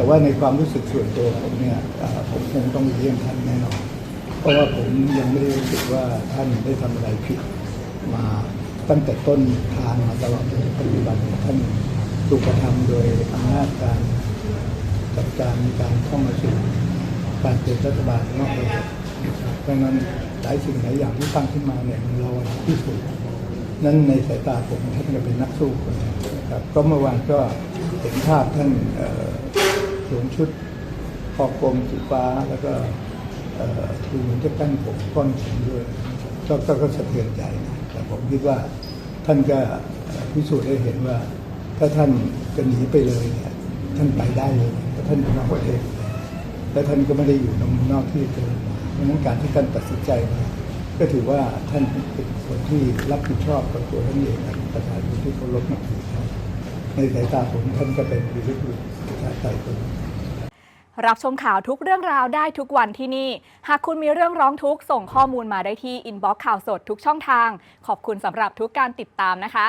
แต่ว่าในความรู้สึกส่วนตัวผมเนี่ยผมคงต้องเยี่ยมท่านแน่นอน เพราะว่าผมยังไม่ได้รู้สึกว่าท่านได้ทำอะไรผิดมาตั้งแต่ต้นทางมาตลอดจนปัจจุบันท่านถูกกระทำโดยอำนาจการจัดการการเข้ามาสู่การเป็นรัฐบาลนอกระบบนะครับเพราะฉะนั้นหลายสิ่งหลายอย่างที่ตั้งขึ้นมาเนี่ยมันรอที่สุดนั่นในสายตาผมท่านก็เป็นนักสู้คนหนึ่งนะครับก็เมื่อวานก็เห็นภาพท่านเอ่อ สวมชุดคอกลมสีฟ้าแล้วก็เอ่อดูเหมือนจะตั้งผมก้อนผมด้วยก็ก็ก็สะเทือนใจนะแต่ผมคิดว่าท่านก็พิสูจน์ได้เห็นว่า ถ้าท่านจะหนีไปเลยเนี่ยท่านไปได้เลยเพราะท่านเป็นนอกประเทศและท่านก็ไม่ได้อยู่นอกที่จะมาเพราะฉะนั้นการที่ท่านตัดสินใจมาก็ถือว่าท่านเป็นคนที่รับผิดชอบกับตัวท่านเองและประชาชนที่เคารพนับถือท่าน ในสายตาผมท่านก็เป็นวิรบุรุษประชาไตยคนรับชมข่าวทุกเรื่องราวได้ทุกวันที่นี่ หากคุณมีเรื่องร้องทุกข์ส่งข้อมูลมาได้ที่อินบ็อกซ์ข่าวสดทุกช่องทาง ขอบคุณสำหรับทุกการติดตามนะคะ